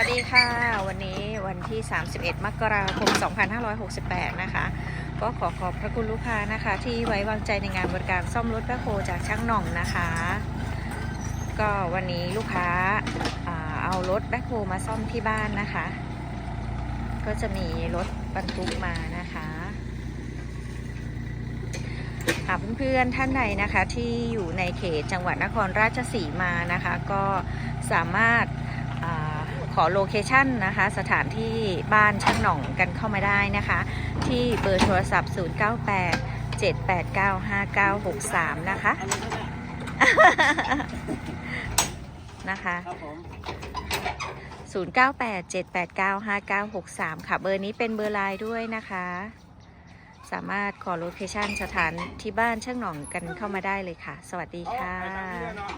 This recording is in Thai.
วัสดีค่ะ วันนี้วันที่ 31 มกราคม 2568 นะคะ ก็ขอขอบพระคุณลูกค้านะคะ ที่ไว้วางใจในงานบริการซ่อมรถแบคโฮจากช่างหน่องนะคะ ก็วันนี้ลูกค้าเอารถแบคโฮมาซ่อมที่บ้านนะคะ ก็จะมีรถบรรทุกมานะคะหากเพื่อนๆท่านใดนะคะที่อยู่ในเขตจังหวัดนครราชสีมานะคะ ก็สามารถ อาขอโลเคชั่นนะคะ สถานที่บ้านช่างหน่องกันเข้ามาได้นะคะ ที่เบอร์โทรศัพท์ 098 789 5963 นะคะ นะคะครับผม0987895963 ค่ะ เบอร์นี้เป็นเบอร์ไลน์ด้วยนะคะ สามารถขอโลเคชั่นสถานที่บ้านช่างหน่องกันเข้ามาได้เลยค่ะ สวัสดีค่ะเอาไปตามนี้เลยเนาะ